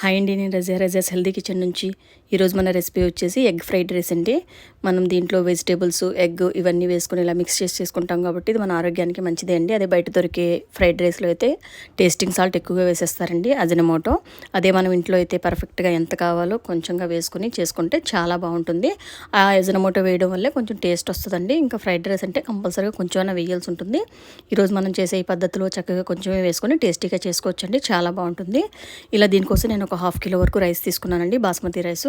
Hi అండి నేను రజా రజాస్ healthy kitchen నుంచి. ఈరోజు మన రెసిపీ వచ్చేసి ఎగ్ ఫ్రైడ్ రైస్ అండి. మనం దీంట్లో వెజిటేబుల్స్ ఎగ్ ఇవన్నీ వేసుకొని ఇలా మిక్స్ చేసి చేసుకుంటాం కాబట్టి ఇది మన ఆరోగ్యానికి మంచిదే అండి. అదే బయట దొరికే ఫ్రైడ్ రైస్లో అయితే టేస్టింగ్ సాల్ట్ ఎక్కువగా వేసేస్తారండి అజనమోటో. అదే మనం ఇంట్లో అయితే పర్ఫెక్ట్గా ఎంత కావాలో కొంచెంగా వేసుకొని చేసుకుంటే చాలా బాగుంటుంది. ఆ అజనమోటో వేయడం వల్లే కొంచెం టేస్ట్ వస్తుందండి. ఇంకా ఫ్రైడ్ రైస్ అంటే కంపల్సరీగా కొంచెమైనా వేయాల్సి ఉంటుంది. ఈరోజు మనం చేసే ఈ పద్ధతిలో చక్కగా కొంచెమే వేసుకొని టేస్టీగా చేసుకోవచ్చండి. చాలా బాగుంటుంది. ఇలా దీనికోసం నేను ఒక హాఫ్ కిలో వరకు రైస్ తీసుకున్నానండి బాస్మతి రైస్.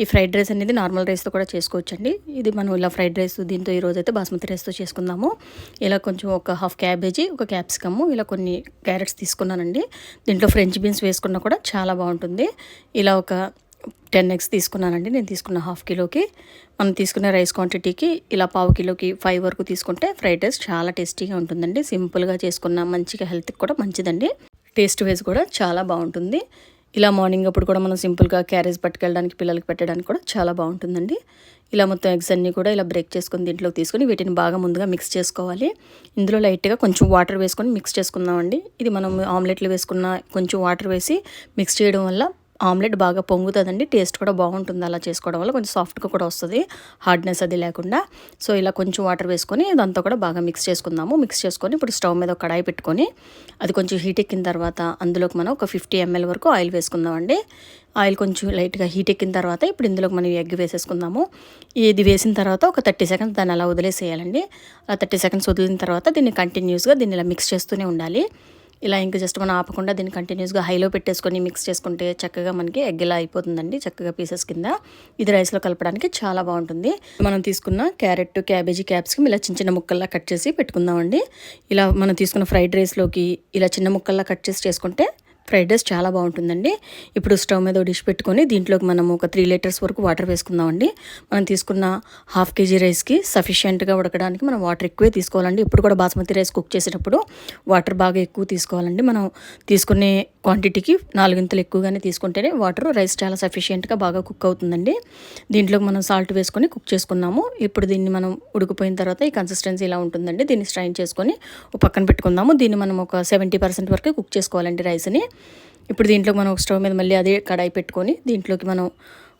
ఈ ఫ్రైడ్ రైస్ అనేది నార్మల్ రైస్తో కూడా చేసుకోవచ్చండి. ఇది మనం ఇలా ఫ్రైడ్ రైస్ దీంతో ఈరోజు అయితే బాస్మతి రైస్తో చేసుకుందాము. ఇలా కొంచెం ఒక హాఫ్ క్యాబేజీ ఒక క్యాప్సికమ్ ఇలా కొన్ని క్యారెట్స్ తీసుకున్నానండి. దీంట్లో ఫ్రెంచ్ బీన్స్ వేసుకున్నా కూడా చాలా బాగుంటుంది. ఇలా ఒక టెన్ ఎగ్స్ తీసుకున్నానండి నేను తీసుకున్న హాఫ్ కిలోకి. మనం తీసుకున్న రైస్ క్వాంటిటీకి ఇలా పావు కిలోకి ఫైవ్ వరకు తీసుకుంటే ఫ్రైడ్ రైస్ చాలా టేస్టీగా ఉంటుందండి. సింపుల్గా చేసుకున్న మంచిగా హెల్త్కి కూడా మంచిదండి. టేస్ట్ వైజ్ కూడా చాలా బాగుంటుంది. ఇలా మార్నింగ్ అప్పుడు కూడా మనం సింపుల్గా క్యారేజ్ పట్టుకెళ్ళడానికి పిల్లలకి పెట్టడానికి కూడా చాలా బాగుంటుందండి. ఇలా మొత్తం ఎగ్స్ అన్నీ కూడా ఇలా బ్రేక్ చేసుకొని దీంట్లోకి తీసుకొని వీటిని బాగా ముందుగా మిక్స్ చేసుకోవాలి. ఇందులో లైట్గా కొంచెం వాటర్ వేసుకొని మిక్స్ చేసుకుందామండి. ఇది మనం ఆమ్లెట్లు వేసుకున్న కొంచెం వాటర్ వేసి మిక్స్ చేయడం వల్ల ఆమ్లెట్ బాగా పొంగుతుందండి టేస్ట్ కూడా బాగుంటుంది. అలా చేసుకోవడం వల్ల కొంచెం సాఫ్ట్గా కూడా వస్తుంది హార్డ్నెస్ అది లేకుండా. సో ఇలా కొంచెం వాటర్ వేసుకొని ఇదంతా కూడా బాగా మిక్స్ చేసుకుందాము. మిక్స్ చేసుకొని ఇప్పుడు స్టవ్ మీద ఒక కడాయి పెట్టుకొని అది కొంచెం హీట్ ఎక్కిన తర్వాత అందులోకి మనం ఒక ఫిఫ్టీ ఎంఎల్ వరకు ఆయిల్ వేసుకుందామండి. ఆయిల్ కొంచెం లైట్గా హీట్ ఎక్కిన తర్వాత ఇప్పుడు ఇందులోకి మనం ఎగ్ వేసేసుకుందాము. ఇది వేసిన తర్వాత ఒక థర్టీ సెకండ్స్ దాన్ని అలా వదిలేసేయాలండి. ఆ థర్టీ సెకండ్స్ వదిలిన తర్వాత దీన్ని కంటిన్యూస్గా దీన్ని ఇలా మిక్స్ చేస్తూనే ఉండాలి. ఇలా ఇంకా జస్ట్ మనం ఆపకుండా దీన్ని కంటిన్యూస్గా హైలో పెట్టేసుకొని మిక్స్ చేసుకుంటే చక్కగా మనకి ఎగ్ ఇలా అయిపోతుందండి చక్కగా పీసెస్ కింద. ఇది రైస్లో కలపడానికి చాలా బాగుంటుంది. మనం తీసుకున్న క్యారెట్ క్యాబేజీ క్యాప్సికమ్ ఇలా చిన్న చిన్న ముక్కల్లా కట్ చేసి పెట్టుకుందామండి. ఇలా మనం తీసుకున్న ఫ్రైడ్ రైస్లోకి ఇలా చిన్న ముక్కల్లా కట్ చేసి చేసుకుంటే ఫ్రైడ్ రైస్ చాలా బాగుంటుందండి. ఇప్పుడు స్టవ్ మీద డిష్ పెట్టుకొని దీంట్లోకి మనం ఒక త్రీ లీటర్స్ వరకు వాటర్ వేసుకుందామండి. మనం తీసుకున్న హాఫ్ కేజీ రైస్కి సఫిషియెంట్గా ఉడకడానికి మనం వాటర్ ఎక్కువే తీసుకోవాలండి. ఇప్పుడు కూడా బాస్మతి రైస్ కుక్ చేసేటప్పుడు వాటర్ బాగా ఎక్కువ తీసుకోవాలండి. మనం తీసుకునే క్వాంటిటీకి నాలుగింతలు ఎక్కువగానే తీసుకుంటేనే వాటర్ రైస్ చాలా సఫిషియెంట్గా బాగా కుక్ అవుతుందండి. దీంట్లోకి మనం సాల్ట్ వేసుకొని కుక్ చేసుకున్నాము. ఇప్పుడు దీన్ని మనం ఉడికిపోయిన తర్వాత ఈ కన్సిస్టెన్సీ ఇలా ఉంటుందండి. దీన్ని స్ట్రైన్ చేసుకొని పక్కన పెట్టుకుందాము. దీన్ని మనం ఒక సెవెంటీ పర్సెంట్ వరకు కుక్ చేసుకోవాలండి రైస్ని ఇప్పుడు దీంట్లో మనం స్టవ్ మీద మళ్ళీ అదే కడాయి పెట్టుకొని దీంట్లోకి మనం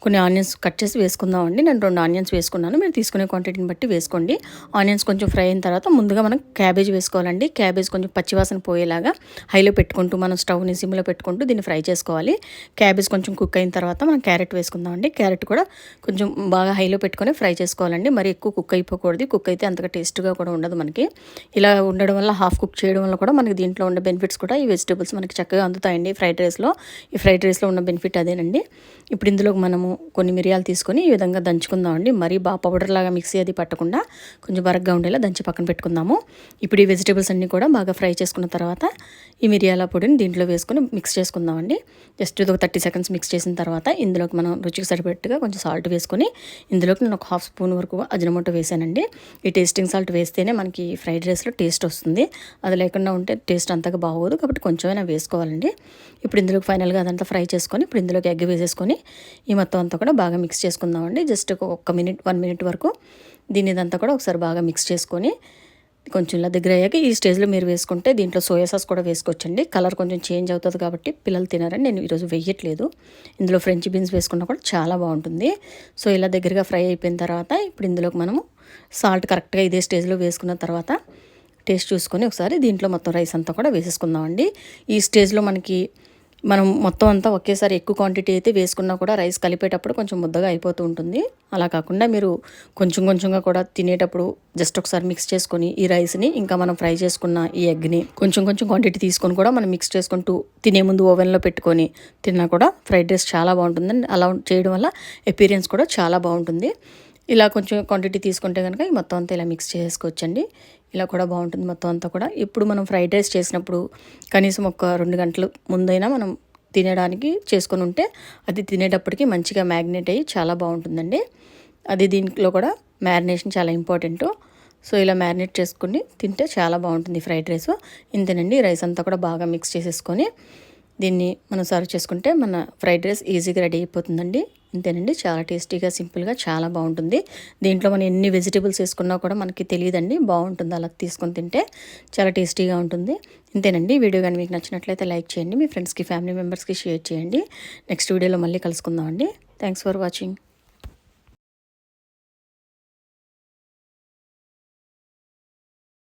కొన్ని ఆనియన్స్ కట్ చేసి వేసుకుందామండి. నేను రెండు ఆనియన్స్ వేసుకున్నాను. మీరు తీసుకునే క్వాంటిటీని బట్టి వేసుకోండి. ఆనియన్స్ కొంచెం ఫ్రై అయిన తర్వాత ముందుగా మనం క్యాబేజ్ వేసుకోవాలండి. క్యాబేజ్ కొంచెం పచ్చివాసన పోయేలాగా హైలో పెట్టుకుంటూ మనం స్టవ్ని సిమ్లో పెట్టుకుంటూ దీన్ని ఫ్రై చేసుకోవాలి. క్యాబేజ్ కొంచెం కుక్ అయిన తర్వాత మనం క్యారెట్ వేసుకుందామండి. క్యారెట్ కూడా కొంచెం బాగా హైలో పెట్టుకొని ఫ్రై చేసుకోవాలండి. మరి ఎక్కువ కుక్ అయిపోకూడదు. కుక్ అయితే అంతగా టేస్ట్గా కూడా ఉండదు మనకి. ఇలా ఉండడం వల్ల హాఫ్ కుక్ చేయడం వల్ల కూడా మనకి దీంట్లో ఉండే బెనిఫిట్స్ కూడా ఈ వెజిటేబుల్స్ మనకి చక్కగా అందుతాయండి. ఫ్రైడ్ రైస్లో ఈ ఫ్రైడ్ రైస్లో ఉన్న బెనిఫిట్ అదేనండి. ఇప్పుడు ఇందులో మనము కొన్ని మిరియాలు తీసుకొని ఈ విధంగా దంచుకుందామండి. మరీ బాగా పౌడర్ లాగా మిక్సీ అది పట్టకుండా కొంచెం బరగ్గా ఉండేలా దంచి పక్కన పెట్టుకుందాము. ఇప్పుడు ఈ వెజిటేబుల్స్ అన్నీ కూడా బాగా ఫ్రై చేసుకున్న తర్వాత ఈ మిరియాల పొడిని దీంట్లో వేసుకొని మిక్స్ చేసుకుందామండి. జస్ట్ ఇది ఒక థర్టీ సెకండ్స్ మిక్స్ చేసిన తర్వాత ఇందులోకి మనం రుచికి సరిపెట్టుగా కొంచెం సాల్ట్ వేసుకొని ఇందులోకి నేను ఒక హాఫ్ స్పూన్ వరకు అజనమోటో వేసానండి. ఈ టేస్టింగ్ సాల్ట్ వేస్తేనే మనకి ఫ్రైడ్ రైస్లో టేస్ట్ వస్తుంది. అది లేకుండా ఉంటే టేస్ట్ అంతగా బాగోదు కాబట్టి కొంచెమైనా వేసుకోవాలండి. ఇప్పుడు ఇందులోకి ఫైనల్గా అదంతా ఫ్రై చేసుకొని ఇప్పుడు ఇందులోకి ఎగ్ వేసేసుకొని ఈ మొత్తం మొత్తం అంతా కూడా బాగా మిక్స్ చేసుకుందామండి. జస్ట్ ఒక మినిట్ వన్ మినిట్ వరకు దీని ఇదంతా కూడా ఒకసారి బాగా మిక్స్ చేసుకొని కొంచెం ఇలా దగ్గర అయ్యాక ఈ స్టేజ్లో మీరు వేసుకుంటే దీంట్లో సోయా సాస్ కూడా వేసుకోవచ్చండి. కలర్ కొంచెం చేంజ్ అవుతుంది కాబట్టి పిల్లలు తినారని నేను ఈరోజు వేయట్లేదు. ఇందులో ఫ్రెంచ్ బీన్స్ వేసుకున్నా కూడా చాలా బాగుంటుంది. సో ఇలా దగ్గరగా ఫ్రై అయిపోయిన తర్వాత ఇప్పుడు ఇందులోకి మనము సాల్ట్ కరెక్ట్గా ఇదే స్టేజ్లో వేసుకున్న తర్వాత టేస్ట్ చూసుకొని ఒకసారి దీంట్లో మొత్తం రైస్ అంతా కూడా వేసేసుకుందామండి. ఈ స్టేజ్లో మనకి మనం మొత్తం అంతా ఒకేసారి ఎక్కువ క్వాంటిటీ అయితే వేసుకున్నా కూడా రైస్ కలిపేటప్పుడు కొంచెం ముద్దగా అయిపోతూ ఉంటుంది. అలా కాకుండా మీరు కొంచెం కొంచెంగా కూడా తినేటప్పుడు జస్ట్ ఒకసారి మిక్స్ చేసుకొని ఈ రైస్ని ఇంకా మనం ఫ్రై చేసుకున్న ఈ ఎగ్ని కొంచెం కొంచెం క్వాంటిటీ తీసుకొని కూడా మనం మిక్స్ చేసుకుంటూ తినే ముందు ఓవెన్లో పెట్టుకొని తిన్నా కూడా ఫ్రైడ్ రైస్ చాలా బాగుంటుందండి. అలా చేయడం వల్ల ఎపీరియన్స్ కూడా చాలా బాగుంటుంది. ఇలా కొంచెం క్వాంటిటీ తీసుకుంటే కనుక ఈ మొత్తం అంతా ఇలా మిక్స్ చేసుకోవచ్చండి. ఇలా కూడా బాగుంటుంది మొత్తం అంతా కూడా. ఇప్పుడు మనం ఫ్రైడ్ రైస్ చేసినప్పుడు కనీసం ఒక రెండు గంటలు ముందైనా మనం తినడానికి చేసుకొని ఉంటే అది తినేటప్పటికి మంచిగా మ్యాగ్నేట్ అయ్యి చాలా బాగుంటుందండి. అది దీంట్లో కూడా మ్యారినేషన్ చాలా ఇంపార్టెంట్ సో ఇలా మ్యారినేట్ చేసుకుని తింటే చాలా బాగుంటుంది ఫ్రైడ్ రైస్ ఇంతేనండి రైస్ అంతా కూడా బాగా మిక్స్ చేసేసుకొని దీన్ని మనం సర్వ్ చేసుకుంటే మన ఫ్రైడ్ రైస్ ఈజీగా రెడీ అయిపోతుందండి. ఇంతేనండి. చాలా టేస్టీగా సింపుల్గా చాలా బాగుంటుంది. దీంట్లో మనం ఎన్ని వెజిటేబుల్స్ వేసుకున్నా కూడా మనకి తెలియదండి. బాగుంటుంది అలా తీసుకొని తింటే చాలా టేస్టీగా ఉంటుంది. ఇంతేనండి. వీడియో కానీ మీకు నచ్చినట్లయితే లైక్ చేయండి. మీ ఫ్రెండ్స్కి ఫ్యామిలీ మెంబర్స్కి షేర్ చేయండి. నెక్స్ట్ వీడియోలో మళ్ళీ కలుసుకుందామండి. Thanks for watching.